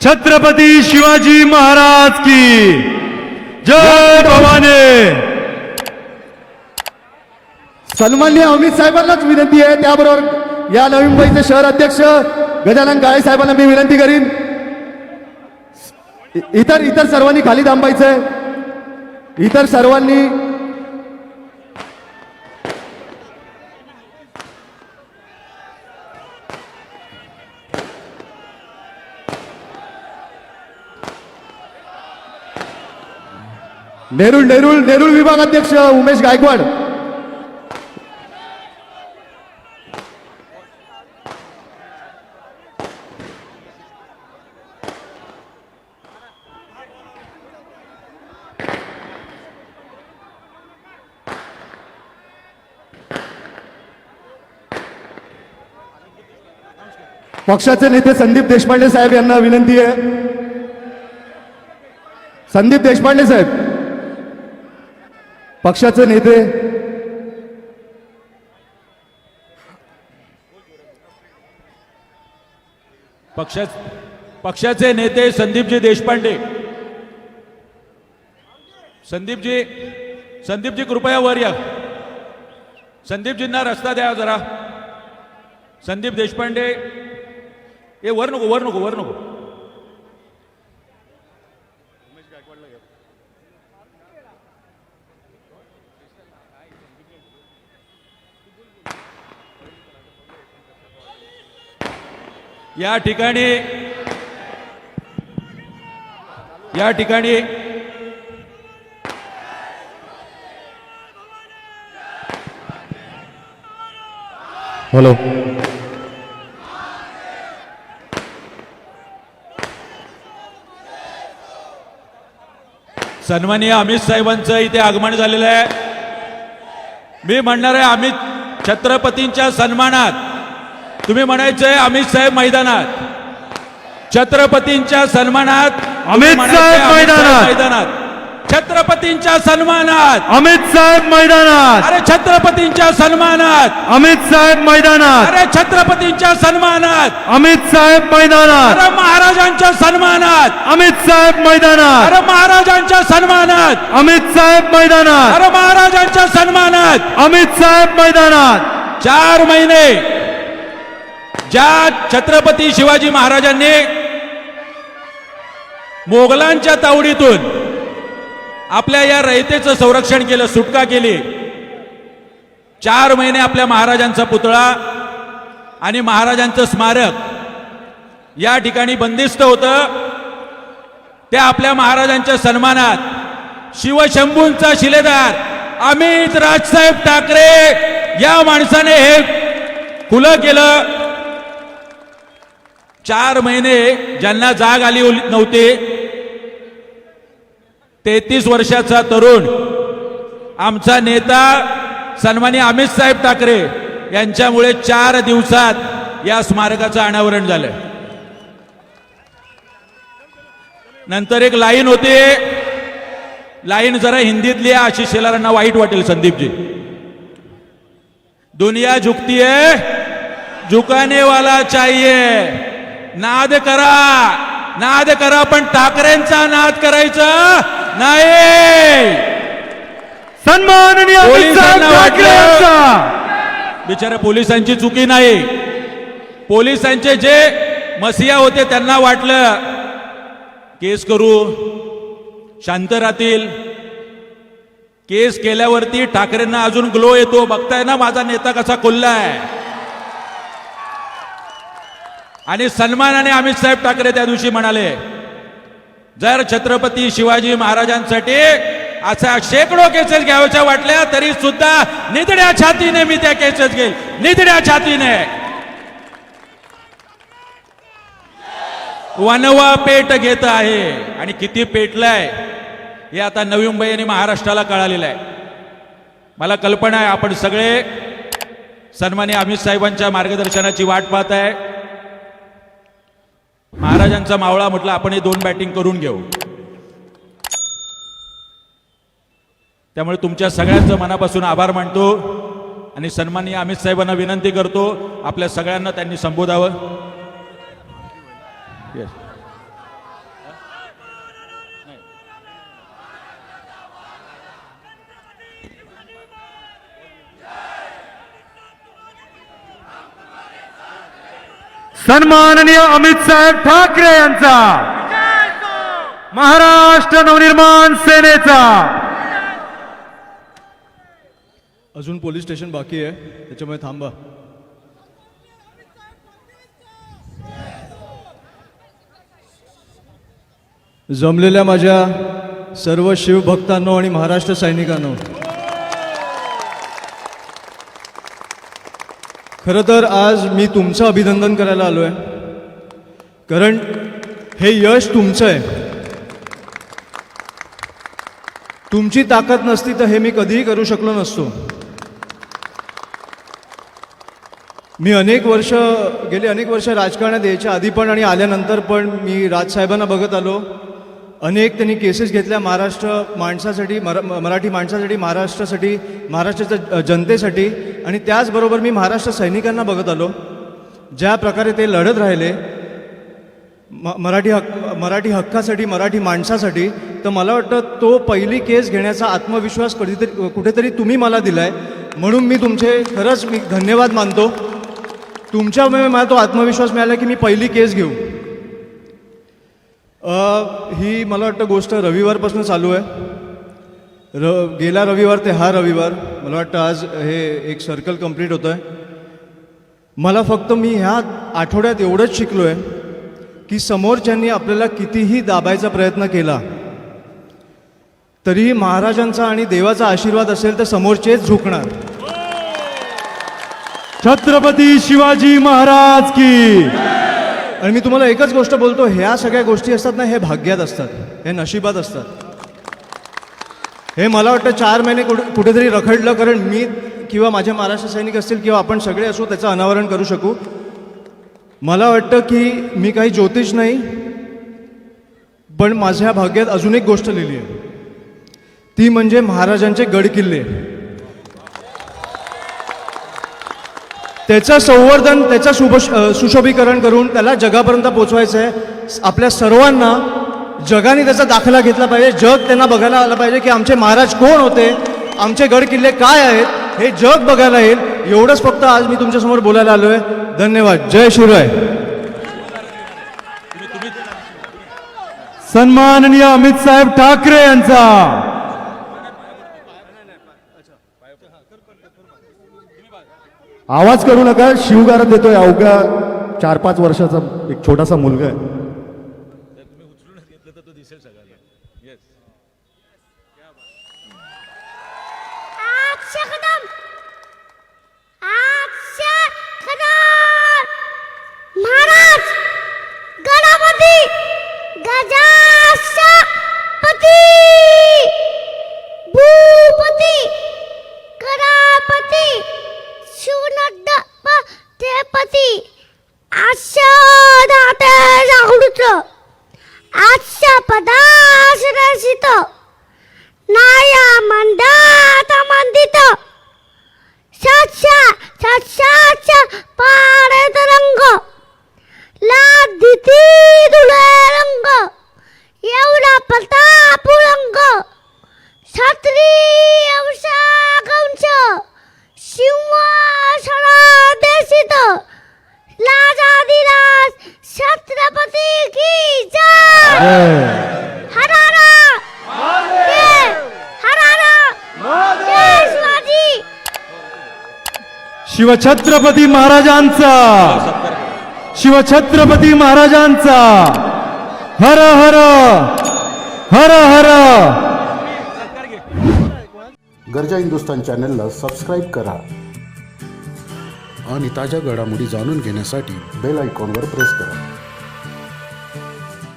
छत्रपती शिवाजी महाराज की। जय भवाने। सन्मान्य अमित साहेबांनाच विनंती आहे त्याबरोबर या नवी मुंबईचे शहर अध्यक्ष गजानन काळे साहेबांना मी विनंती करीन. इतर इतर सर्वांनी खाली थांबायचंय. इतर सर्वांनी नेरुळ नेरुळ नेरुळ विभाग अध्यक्ष उमेश गायकवाड. पक्षाचे नेते संदीप देशपांडे साहेब यांना विनंती आहे. संदीप देशपांडे साहेब. पक्षाचे नेते पक्षा पक्षाचे नेते संदीपजी देशपांडे. संदीपजी संदीपजी कृपया वर या. संदीपजींना रस्ता द्या जरा. संदीप देशपांडे. ए वर नको वर नको वर नको. या ठिकाणी या ठिकाणी हॅलो. सन्माननीय अमित साहेबांचं इथे आगमन झालेलं आहे. मी म्हणणार आहे अमित छत्रपतींच्या सन्मानात तुम्ही म्हणायचंय अमित साहेब मैदानात. छत्रपतींच्या सन्मानात अमित साहेब मैदानात. मैदानात. छत्रपतींच्या सन्मानात. अमित साहेब मैदानात. अरे छत्रपतींच्या सन्मानात. अमित साहेब मैदानात. अरे छत्रपतींच्या सन्मानात. अमित साहेब मैदानात. अरे महाराजांच्या सन्मानात. अमित साहेब मैदानात. अरे महाराजांच्या सन्मानात. अमित साहेब मैदानात. अरे महाराजांच्या सन्मानात. अमित साहेब मैदानात. चार महिने ज्या छत्रपती शिवाजी महाराजांनी मोगलांच्या तावडीतून आपल्या या रयतेचं संरक्षण केलं सुटका केली चार महिने आपल्या महाराजांचा पुतळा आणि महाराजांचं स्मारक या ठिकाणी बंदिस्त होतं. त्या आपल्या महाराजांच्या सन्मानात शिवशंभूंचा शिलेदार अमित राजसाहेब ठाकरे या माणसाने हे खुलं केलं. चार महिने ज्यांना जाग आली नव्हती तेहतीस वर्षाचा तरुण आमचा नेता सन्मानी अमित साहेब ठाकरे यांच्यामुळे चार दिवसात या स्मारकाचं अनावरण झालं. नंतर एक लाईन होती लाईन जरा हिंदीतली आहे आशिष शेलारांना वाईट वाटेल संदीपजी. दुनिया झुकती है झुकाने वाला चाहिए नाद करा. नाद करा पण ठाकरेंचा नाद करायचा नाही. सन्माननीय बिचारा पोलिसांची चुकी नाही. पोलिसांचे जे मसिया होते त्यांना वाटलं. केस करू. शांत राहतील. केस केल्यावरती ठाकरेंना अजून ग्लो येतो. बघताय ना माझा नेता कसा खुल्लाय. आणि सन्मानाने अमित साहेब ठाकरे त्या दिवशी म्हणाले जर छत्रपती शिवाजी महाराजांसाठी अशा शेकडो केसेस घ्याव्याच्या वाटल्या तरी सुद्धा निधड्या छातीने मी त्या केसेस घेईल निधड्या छातीने. वनवा पेट घेत आहे. आणि किती पेटलाय हे आता नवी मुंबई आणि महाराष्ट्राला कळालेलं आहे. मला कल्पना आहे आपण सगळे सन्मान्य अमित साहेबांच्या मार्गदर्शनाची वाट पाहत आहे महाराजांचा मावळा म्हटलं आपण हे दोन बॅटिंग करून घेऊ त्यामुळे तुमच्या सगळ्यांचं मनापासून आभार मानतो आणि सन्माननीय अमित साहेबांना विनंती करतो आपल्या सगळ्यांना त्यांनी संबोधावं Yes. सन्माननीय अमित साहेब ठाकरे यांचा. महाराष्ट्र नवनिर्माण सेनेचा. अजून पोलीस स्टेशन बाकी आहे त्याच्यामुळे थांबा. जमलेल्या माझ्या सर्व शिवभक्तांनो आणि महाराष्ट्र सैनिकांनो खरं तर आज मी तुमचं अभिनंदन करायला आलो आहे कारण हे यश तुमचं आहे. तुमची ताकद नसती तर हे मी कधीही करू शकलो नसतो. मी अनेक वर्ष गेली अनेक वर्ष राजकारणात यायच्या आधी पण आणि आल्यानंतर पण मी राजसाहेबांना बघत आलो. अनेक त्यांनी केसेस घेतल्या महाराष्ट्र माणसासाठी मरा मराठी माणसासाठी महाराष्ट्रासाठी महाराष्ट्राच्या जनतेसाठी. आणि त्याचबरोबर मी महाराष्ट्र सैनिकांना बघत आलो. ज्या प्रकारे ते लढत राहिले म मराठी हक्क मराठी हक्कासाठी मराठी माणसासाठी तर मला वाटतं तो पहिली केस घेण्याचा आत्मविश्वास कधीतरी कुठेतरी तुम्ही मला दिला आहे म्हणून मी तुमचे खरंच मी धन्यवाद मानतो. तुमच्यामुळे मला तो आत्मविश्वास मिळाला की मी पहिली केस घेऊ. ही मला वाटतं गोष्ट रविवारपासून चालू आहे. र गेला रविवार ते हा रविवार. मला वाटतं आज हे एक सर्कल कंप्लीट होतं आहे मला फक्त मी ह्या आठवड्यात एवढंच शिकलो आहे की समोरच्यांनी आपल्याला कितीही दाबायचा प्रयत्न केला तरीही महाराजांचा आणि देवाचा आशीर्वाद असेल तर समोरचेच झुकणार. छत्रपती शिवाजी महाराज की. आणि मी तुम्हाला एकच गोष्ट बोलतो ह्या सगळ्या गोष्टी असतात ना हे भाग्यात असतात हे नशिबात असतात. हे मला वाटतं चार महिने कुठे कुठेतरी रखडलं कारण मी किंवा माझे महाराष्ट्र सैनिक असतील किंवा आपण सगळे असू त्याचं अनावरण करू शकू. मला वाटतं की मी काही ज्योतिष नाही पण माझ्या भाग्यात अजून एक गोष्ट लिहिली आहे. ती म्हणजे महाराजांचे गड किल्ले. त्याचं संवर्धन त्याचं शुभ सुशोभीकरण करून त्याला जगापर्यंत पोचवायचं आहे आपल्या सर्वांना जगाने त्याचा दाखला घेतला पाहिजे. जग त्यांना बघायला आलं पाहिजे की आमचे महाराज कोण होते? आमचे गड किल्ले काय आहेत? हे जग बघायला येईल. एवढंच फक्त आज मी तुमच्यासमोर बोलायला आलो आहे धन्यवाद. जय शिवराय. सन्माननीय अमित साहेब ठाकरे यांचा. आवाज करू नका शिवगार देतोय अवघ्या चार पाच वर्षाचा एक छोटासा मुलगा आहे. आजच्या शिवछत्रपती महाराजांचा. शिवछत्रपती महाराजांचा. हर हर हर हर. गरजा हिंदुस्तान चॅनलला सबस्क्राईब करा. आणि ताज्या घडामोडी जाणून घेण्यासाठी बेल आयकॉनवर प्रेस करा.